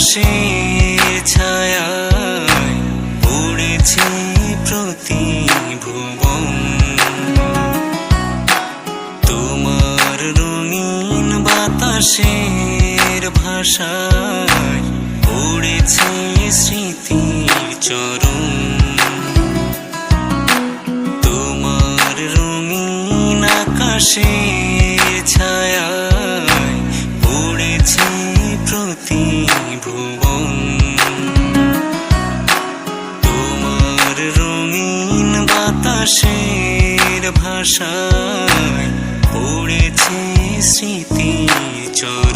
আকাশের ছায়া উড়েছে প্রতি ভুবন তোমার রঙিন বাতাসের ভাষায় উড়েছে স্মৃতি চরণ। তোমার রঙিন আকাশের বাতাসের ভাষায় পড়েছে স্মৃতি চরণ